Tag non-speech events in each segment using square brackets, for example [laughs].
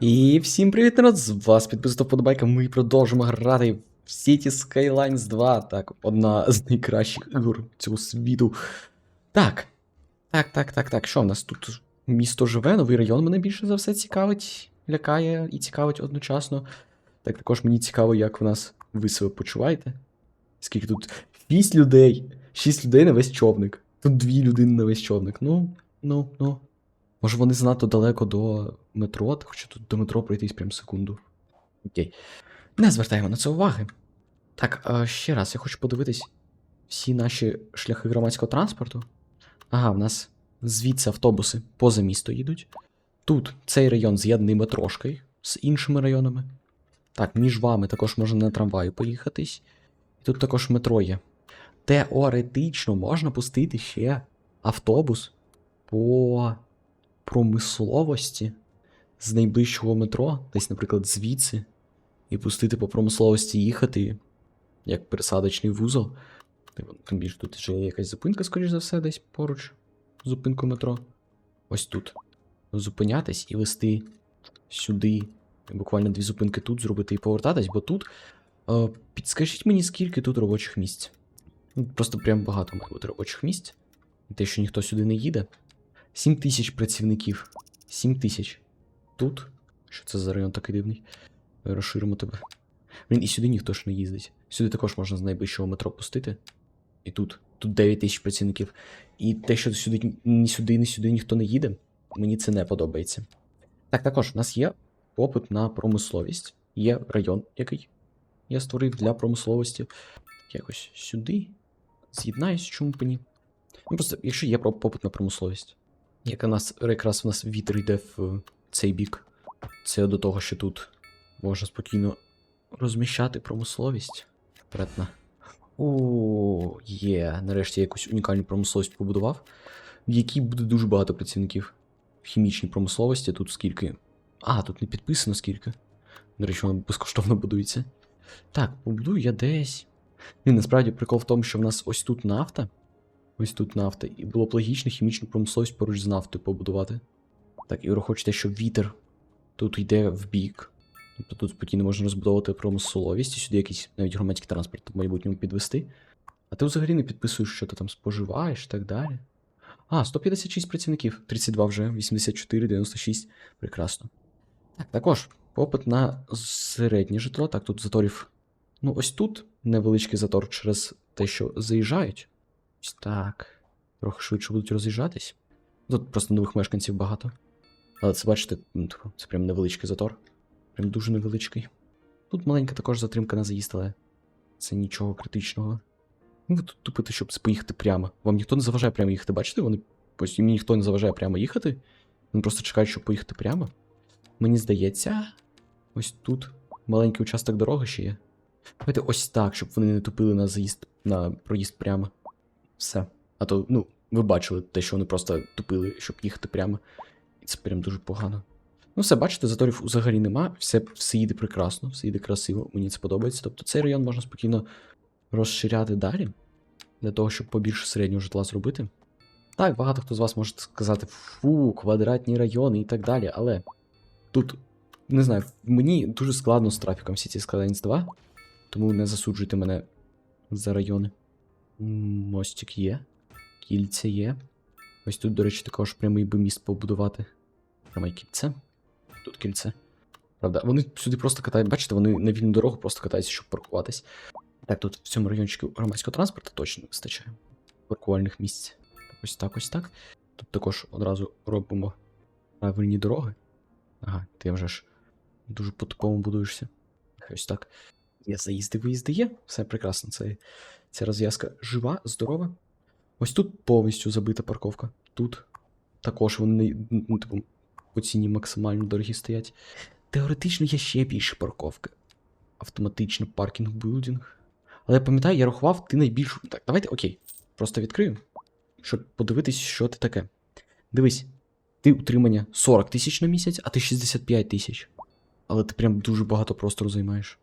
І всім привіт, народ! З вас підписано вподобайка. Ми продовжимо грати в City Skylines 2. Так, одна [laughs] з найкращих ігор цього світу. Так. Так, так, так, так. Що в нас тут? Місто живе, новий район мене більше за все цікавить, лякає і цікавить одночасно. Так, також мені цікаво, як в нас ви себе почуваєте. Скільки тут? 6 людей. 6 людей на весь човник. Тут 2 людини на весь човник. Ну, ну, ну. Може вони занадто далеко до метро, хоча тут до метро пройтись прям секунду. Окей. Не звертаємо на це уваги. Так, ще раз, я хочу подивитись всі наші шляхи громадського транспорту. Ага, в нас звідси автобуси поза місто їдуть. Тут цей район з'єднаний метрошкою з іншими районами. Так, між вами також можна на трамваю поїхатись. І тут також метро є. Теоретично можна пустити ще автобус по промисловості з найближчого метро, десь, наприклад, звідси, і пустити по промисловості їхати, як пересадочний вузол. Типу, Тим більше тут ще є якась зупинка, скоріш за все, десь поруч зупинку метро. Ось тут. Зупинятись і вести сюди. Буквально дві зупинки тут зробити і повертатись, бо тут. Е, підскажіть мені, скільки тут робочих місць. Ну, Просто прям багато має бути робочих місць. Те, що ніхто сюди не їде. 7 тисяч працівників. 7 тисяч. Тут. Що це за район такий дивний? Розширимо тебе. Блін, і сюди ніхто ж не їздить. Сюди також можна з найближчого метро пустити. І тут. Тут 9 тисяч працівників. І те, що сюди ні сюди, ні сюди ніхто не їде, мені це не подобається. Так, також у нас є попит на промисловість. Є район, який я створив для промисловості. Якось сюди. З'єднаюсь, чому б ні. Ну просто, якщо є попит на промисловість. Як нас якраз у нас вітер йде в цей бік. Це до того, що тут можна спокійно розміщати промисловість. Вперед на. О, є. Нарешті я якусь унікальну промисловість побудував, в якій буде дуже багато працівників. В хімічній промисловості тут скільки. А, тут не підписано скільки. До речі, воно безкоштовно будується. Так, побудую я десь. Ні, насправді прикол в тому, що в нас ось тут нафта. Ось тут нафта. І було б логічно хімічну промисловість поруч з нафтою побудувати. Так, і ви хочете, щоб вітер тут йде в бік. Тобто тут спокійно можна розбудовувати промисловість і сюди якийсь навіть громадський транспорт в майбутньому підвести. А ти взагалі не підписуєш, що ти там споживаєш і так далі. А, 156 працівників, 32 вже, 84, 96. Прекрасно. Так, також попит на середнє житло. Так, тут заторів. Ну, ось тут невеличкий затор через те, що заїжджають. Ось так. Трохи швидше будуть роз'їжджатись. Тут просто нових мешканців багато. Але це бачите, це прям невеличкий затор. Прям дуже невеличкий. Тут маленька також затримка на заїзд, але це нічого критичного. Ну, ви тут тупите, щоб поїхати прямо. Вам ніхто не заважає прямо їхати, бачите? Вони ось їм ніхто не заважає прямо їхати. Вони просто чекають, щоб поїхати прямо. Мені здається, ось тут маленький участок дороги ще є. Давайте ось так, щоб вони не тупили на заїзд, на проїзд прямо. Все. А то, ну, ви бачили те, що вони просто тупили, щоб їхати прямо. І це прям дуже погано. Ну, все, бачите, заторів взагалі нема, все, все їде прекрасно, все їде красиво, мені це подобається. Тобто цей район можна спокійно розширяти далі, для того, щоб побільше середнього житла зробити. Так, багато хто з вас може сказати, фу, квадратні райони і так далі, але тут, не знаю, мені дуже складно з трафіком City Skylines 2, тому не засуджуйте мене за райони. Мостик є, кільце є. Ось тут, до речі, також прямий би міст побудувати. Пряме кільце. Тут кільце. Правда, вони сюди просто катають, бачите, вони на вільну дорогу просто катаються, щоб паркуватись. Так, тут в цьому райончику громадського транспорту точно не вистачає. Паркувальних місць. Ось так, ось так. Тут також одразу робимо правильні дороги. Ага, ти вже ж дуже по-тупому будуєшся. Ось так. Є заїзди, виїзди є. Все прекрасно. Це, ця розв'язка жива, здорова. Ось тут повністю забита парковка. Тут також вони ну, типу, по ціні максимально дорогі стоять. Теоретично є ще більше парковки. Автоматично паркінг билдинг. Але я пам'ятаю, я рахував, ти найбільшу. Так, давайте окей. Просто відкрию, щоб подивитись, що ти таке. Дивись, ти утримання 40 тисяч на місяць, а ти 65 тисяч. Але ти прям дуже багато простору займаєш.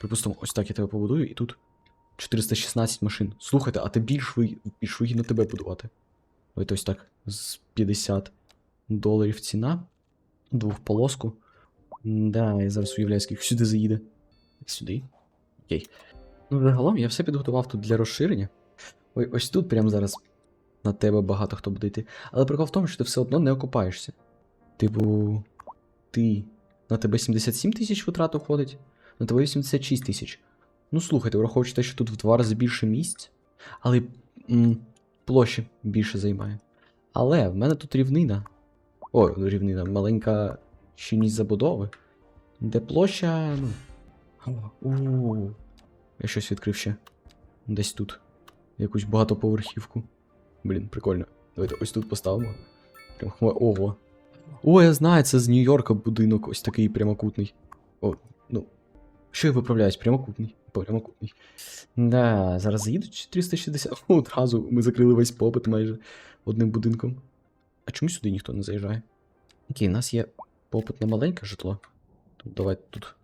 Припустимо, ось так я тебе побудую, і тут 416 машин. Слухайте, а ти більш, ви... більш вигідно тебе будувати. Ось ось так. З 50 доларів ціна. Двохполоску. Да, я зараз уявляю, скільки сюди заїде. Сюди. Окей. Ну, загалом я все підготував тут для розширення. Ой, ось тут прямо зараз на тебе багато хто буде йти. Але прикол в тому, що ти все одно не окупаєшся. Типу, ти. На тебе 77 тисяч витрат уходить, на тебе 86 тисяч. Ну слухайте, враховуючи те, що тут в два рази більше місць, але м, площі більше займає. Але в мене тут рівнина. О, рівнина, маленька щільність забудови. Де площа. ну. У. Я щось відкрив ще. Десь тут. Якусь багатоповерхівку. Блін, прикольно. Давайте ось тут поставимо. Прям хма- Ого. О, я знаю, це з Нью-Йорка будинок, ось такий прямокутний. О, ну. Що я виправляюсь? Прямокутний. Прямокутний. Да, зараз заїдуть 360. О, [laughs] одразу ми закрили весь попит майже одним будинком. А чому сюди ніхто не заїжджає? Окей, у нас є попит на маленьке житло. Тут давайте тут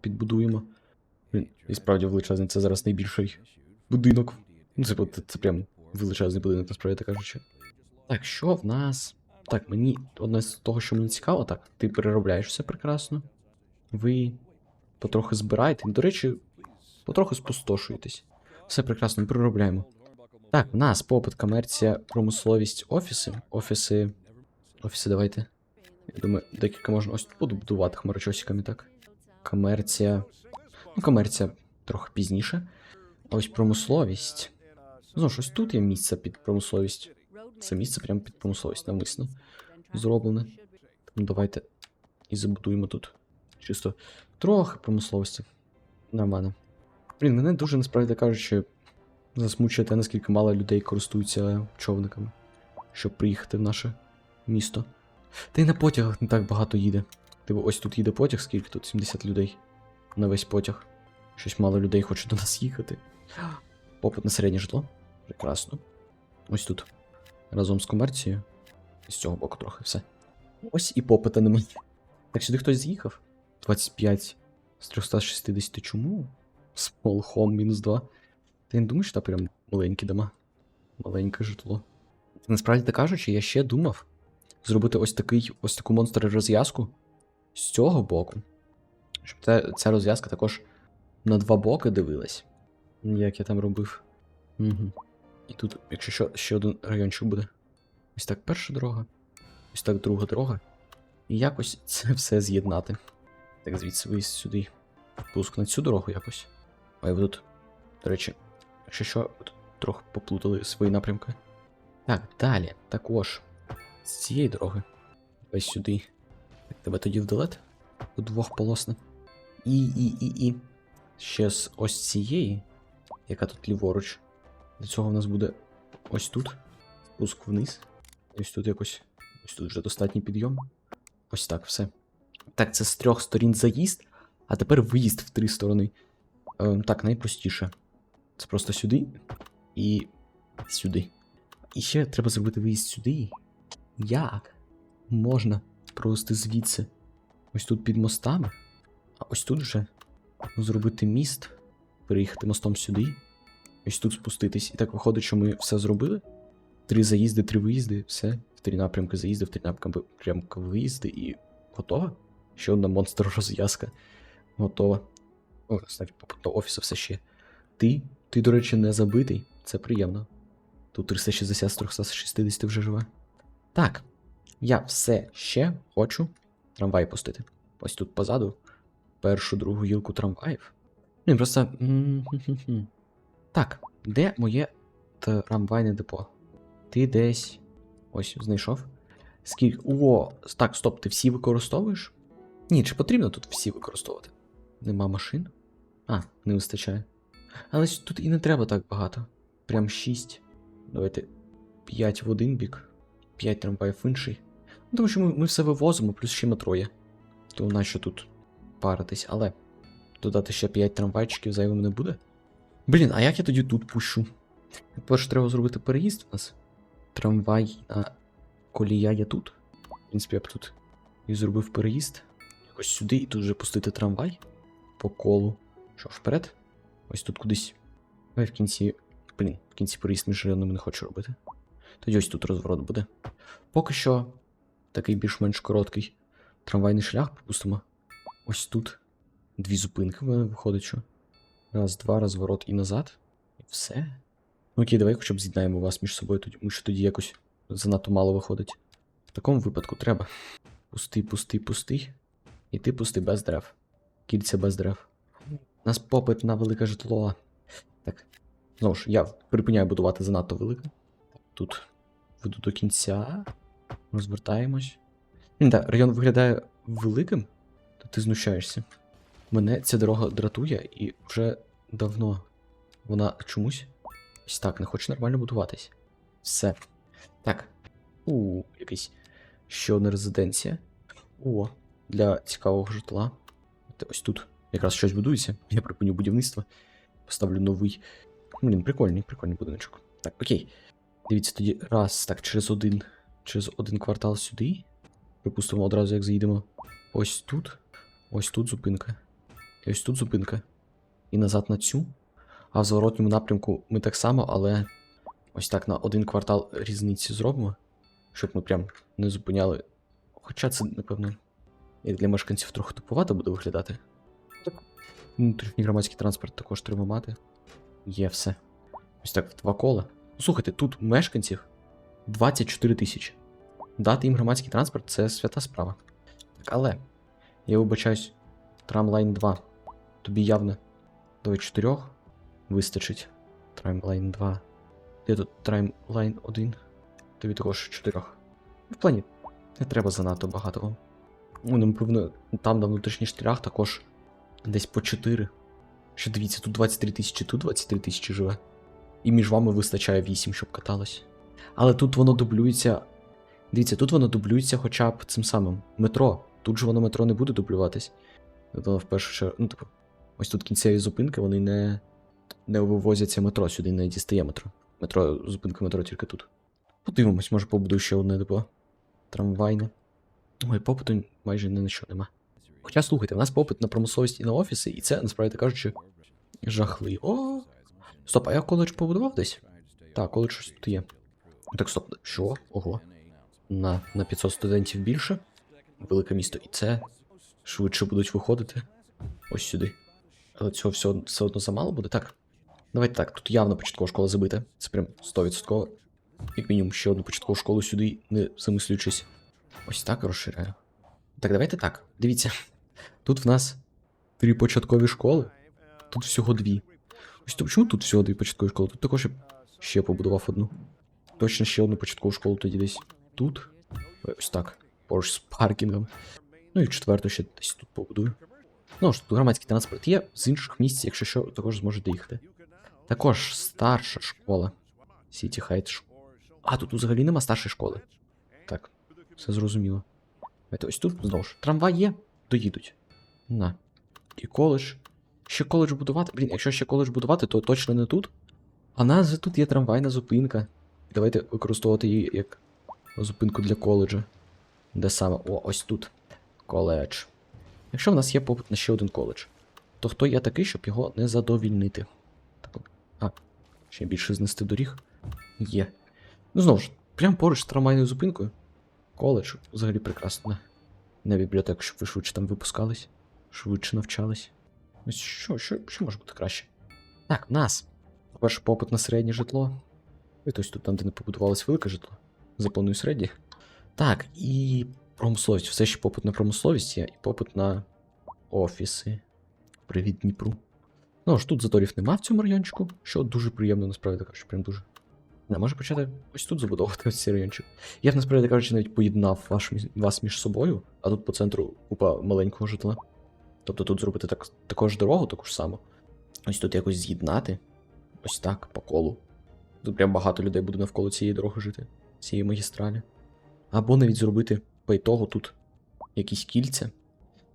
підбудуємо. І справді величезний, це зараз найбільший будинок. Ну, це, це, це прям величезний будинок, насправді так кажучи. Так, що в нас? Так, мені одне з того, що мені цікаво, так, ти переробляєш все прекрасно. Ви потрохи збираєте. До речі, потроху спустошуєтесь. Все прекрасно, переробляємо. Так, в нас попит, комерція, промисловість, офіси. Офіси. Офіси, давайте. Я думаю, декілька можна. Ось тут буду будувати хмарочосиками, так. Комерція. Ну, комерція трохи пізніше. А ось промисловість. Знову ж ось тут є місце під промисловість. Це місце прямо під промисловість навмисно зроблене. Тому давайте і забудуємо тут. Чисто трохи промисловості. Нормально. Блін, мене дуже насправді кажучи, засмучує те, наскільки мало людей користуються човниками, щоб приїхати в наше місто. Та й на потягах не так багато їде. Типу, ось тут їде потяг, скільки тут? 70 людей. На весь потяг. Щось мало людей хоче до нас їхати. Попит на середнє житло. Прекрасно. Ось тут. Разом з комерцією. І з цього боку трохи все. Ось і попита немає. Так сюди хтось з'їхав? 25 з 360 чому? Small home мінус 2. Ти не думаєш, що там прям маленькі дома? Маленьке житло. Насправді так кажучи, я ще думав зробити ось такий, ось таку монстр розв'язку з цього боку. Щоб ця, ця розв'язка також на два боки дивилась. Як я там робив. Угу. І тут, якщо що, ще один райончик буде. Ось так перша дорога, ось так друга дорога. І якось це все з'єднати. Так, звідси виїзд сюди. Пуск на цю дорогу якось. Ви тут, до речі, якщо що, трохи поплутали свої напрямки. Так, далі, також з цієї дороги. Ось сюди. Тебе тоді вдалет? У двох полосне. І, і, і, і. Ще з ось цієї, яка тут ліворуч. Для цього в нас буде ось тут. Спуск вниз. Ось тут якось. Ось тут вже достатній підйом. Ось так, все. Так, це з трьох сторін заїзд, а тепер виїзд в три сторони. Е, так, найпростіше. Це просто сюди і сюди. І ще треба зробити виїзд сюди. Як? Можна провести звідси. Ось тут під мостами. А ось тут вже зробити міст, переїхати мостом сюди. Ось тут спуститись. І так виходить, що ми все зробили. Три заїзди, три виїзди, все. В три напрямки заїзди, в три напрямки виїзди і готово. Ще одна монстр розв'язка. Готова. О, кстати, до офісу все ще. Ти, ти, до речі, не забитий. Це приємно. Тут 360 з 360 вже живе. Так, я все ще хочу трамвай пустити. Ось тут позаду. Першу другу гілку трамваїв. Ні, просто. Так, де моє трамвайне депо? Ти десь. Ось, знайшов. Скільки. О, так, стоп, ти всі використовуєш? Ні, чи потрібно тут всі використовувати? Нема машин? А, не вистачає. Але тут і не треба так багато. Прям 6. Давайте 5 в один бік, 5 трамваїв в інший. Ну, тому що ми, ми все вивозимо, плюс ще метро є. То нащо тут паритись, але додати ще 5 трамвайчиків зайвим не буде. Блін, а як я тоді тут пущу? Перше треба зробити переїзд у нас. Трамвай на колія є тут. В принципі, я б тут і зробив переїзд. Якось сюди і тут вже пустити трамвай по колу. Що, вперед? Ось тут кудись. Давай в кінці. Блін, в кінці переїзд між районами не хочу робити. Тоді ось тут розворот буде. Поки що такий більш-менш короткий трамвайний шлях, припустимо. ось тут дві зупинки виходить, що. Раз, два, розворот і назад. І все. Ну окей, давай хоча б з'єднаємо вас між собою, тому що тоді якось занадто мало виходить. В такому випадку треба. Пустий, пустий, пустий. І ти пустий без дерев. Кільця без дерев. У нас попит на велике житло. Так. Знову ж, я припиняю будувати занадто велике. Тут веду до кінця. Розвертаємось. Так, район виглядає великим, то ти знущаєшся. Мене ця дорога дратує і вже давно вона чомусь ось так не хоче нормально будуватись. Все. Так. У, якийсь ще одна резиденція. О, для цікавого житла. Ось тут якраз щось будується. Я припиню будівництво. Поставлю новий. Блін, прикольний, прикольний будиночок. Так, окей. Дивіться тоді раз, так, через один. Через один квартал сюди. Припустимо одразу, як заїдемо. Ось тут. Ось тут зупинка. І ось тут зупинка. І назад на цю. А в зворотньому напрямку ми так само, але ось так на один квартал різниці зробимо. Щоб ми прям не зупиняли. Хоча це, напевно, як для мешканців трохи туповато буде виглядати. Внутрішній громадський транспорт також треба мати. Є все. Ось так, два кола. Слухайте, тут мешканців 24 тисячі. Дати їм громадський транспорт це свята справа. Так, але я вибачаюсь, Трамлайн 2. Тобі явно до 4 вистачить. Трамлайн 2. Де тут Трамлайн 1? Тобі також 4. В плані, не треба занадто багато. Ну, напевно, там на внутрішніх штрях також десь по 4. Що дивіться, тут 23 тисячі, тут 23 тисячі живе. І між вами вистачає 8, щоб каталось. Але тут воно дублюється. Дивіться, тут воно дублюється хоча б цим самим метро. Тут же воно метро не буде дублюватись. Воно в першу чергу. Ну, типу, ось тут кінцеві зупинки, вони не, не вивозяться метро, сюди не дістає метро. Метро, зупинка метро тільки тут. Подивимось, може побудую ще одне депо. Трамвайне. Ой, попиту майже ні на що нема. Хоча слухайте, в нас попит на промисловість і на офіси, і це, насправді кажучи, жахливо. Стоп, а я коледж побудував десь? Так, коледж щось тут є. Так, стоп, що? Ого. На, на 500 студентів більше. Велике місто. І це швидше будуть виходити. Ось сюди. Але цього все, все одно замало буде. Так. Давайте так, тут явно початкова школа забита. Це прям 100%. Як мінімум, ще одну початкову школу сюди, не замислюючись. Ось так розширяю. Так, давайте так. Дивіться. Тут в нас три початкові школи. Тут всього дві. Ось то чому тут всього дві початкові школи? Тут також я ще побудував одну. Точно ще одну початкову школу тоді десь тут. Ось так. Поруч з паркінгом. Ну і четверту ще десь тут побудую. Ну ж, тут громадський транспорт є, з інших місць, якщо що, також зможете їхати. Також старша школа. Сіті Хайт. А, тут взагалі нема старшої школи. Так, все зрозуміло. Ось тут знову ж. Трамвай є, доїдуть. На. І коледж. Ще коледж будувати. Блін, якщо ще коледж будувати, то точно не тут. А нас же тут є трамвайна зупинка. Давайте використовувати її як зупинку для коледжа. Де саме? О, ось тут. Коледж. Якщо в нас є попит на ще один коледж, то хто я такий, щоб його не задовільнити? Так, а, ще більше знести доріг. Є. Ну знову ж, прямо поруч з трамвайною зупинкою. Коледж взагалі прекрасно. На бібліотеку, щоб ви швидше там випускались, швидше навчались. Ось що, що, що може бути краще? Так, в нас. По-перше, попит на середнє житло. І ось тут там, де не побудувалось велике житло. Запланую середнє. Так, і промисловість. Все ще попит на промисловість є, і попит на офіси. Привіт, Дніпру. Ну ж тут заторів нема в цьому райончику, що дуже приємно, насправді кажучи, прям дуже. Не, може почати ось тут забудовувати ось цей райончик. Я б насправді кажучи, навіть поєднав ваш, вас між собою, а тут по центру купа маленького житла. Тобто тут зробити так, також дорогу, таку ж саму. Ось тут якось з'єднати. Ось так, по колу. Тут прям багато людей буде навколо цієї дороги жити, цієї магістралі. Або навіть зробити по тут якісь кільця.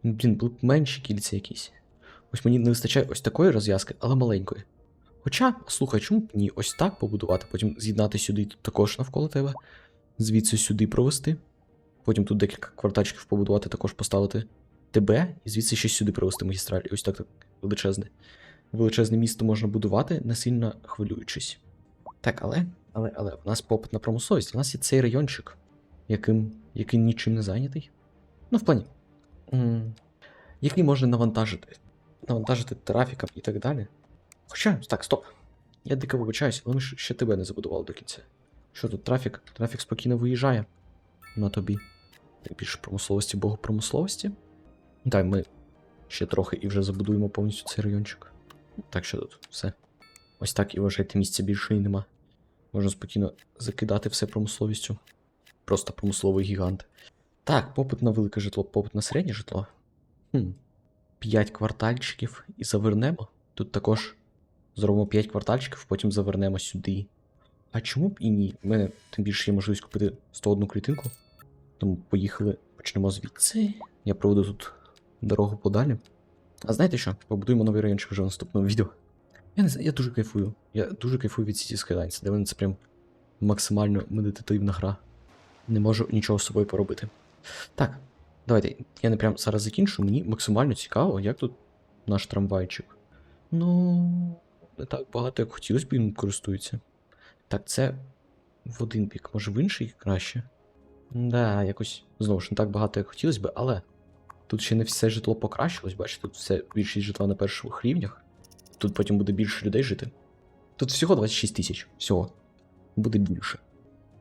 Блін, були б менші кільця якісь. Ось мені не вистачає ось такої розв'язки, але маленької. Хоча, слухай, чому б ні ось так побудувати, потім з'єднати сюди тут також навколо тебе, звідси сюди провести. Потім тут декілька квартальчиків побудувати, також поставити тебе, і звідси ще сюди провести магістраль. Ось так, так величезне. Величезне місто можна будувати, не сильно хвилюючись. Так, але, але, але, у нас попит на промисловість, у нас є цей райончик, яким, який нічим не зайнятий. Ну, в плані. який можна навантажити. Навантажити трафіком і так далі. Хоча, так, стоп. Я дико вибачаюсь, ми ж ще тебе не забудували до кінця. Що тут трафік? Трафік спокійно виїжджає на тобі. Так більше промисловості, богу промисловості. Так, ми ще трохи і вже забудуємо повністю цей райончик. Так що тут все. Ось так і вважайте, місця більше і нема. Можна спокійно закидати все промисловістю. Просто промисловий гігант. Так, попит на велике житло, попит на середнє житло. Хм. 5 квартальчиків і завернемо. Тут також зробимо 5 квартальчиків, потім завернемо сюди. А чому б і ні? У мене тим більше є можливість купити 101 клітинку. Тому поїхали, почнемо звідси. Я проведу тут дорогу подалі. А знаєте що? Побудуємо новий райончик вже в наступному відео. Я не знаю, я дуже кайфую. Я дуже кайфую від City Skylines. Для мене це прям максимально медитативна гра. Не можу нічого з собою поробити. Так, давайте. Я не прям зараз закінчу. Мені максимально цікаво, як тут наш трамвайчик. Ну, не так багато, як хотілося б їм користуються. Так, це в один бік, може в інший краще. Да, якось знову ж не так багато, як хотілося б, але тут ще не все житло покращилось, бачите, тут все більшість житла на перших рівнях. Тут потім буде більше людей жити. Тут всього 26 тисяч. Всього. Буде більше.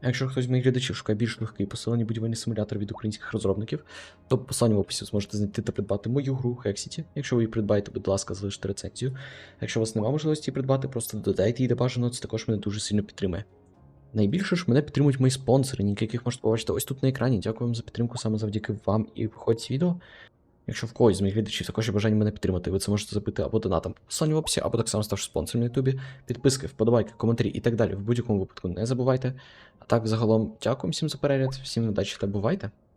Якщо хтось з моїх глядачів шукає більш легкий посилені будівельний симулятор від українських розробників, то по посиланню в описі зможете знайти та придбати мою гру Hexity. Якщо ви її придбаєте, будь ласка, залиште рецензію. Якщо у вас немає можливості її придбати, просто додайте її до бажаного, це також мене дуже сильно підтримує. Найбільше ж мене підтримують мої спонсори, яких можете побачити ось тут на екрані. Дякую вам за підтримку саме завдяки вам і виходить відео. Якщо в когось з моїх глядачів також є бажання мене підтримати, ви це можете зробити або донатом в описі, або так само ставши спонсором на Ютубі. Підписки, вподобайки, коментарі і так далі. В будь-якому випадку не забувайте. А так, загалом, дякую всім за перегляд, всім удачі та бувайте!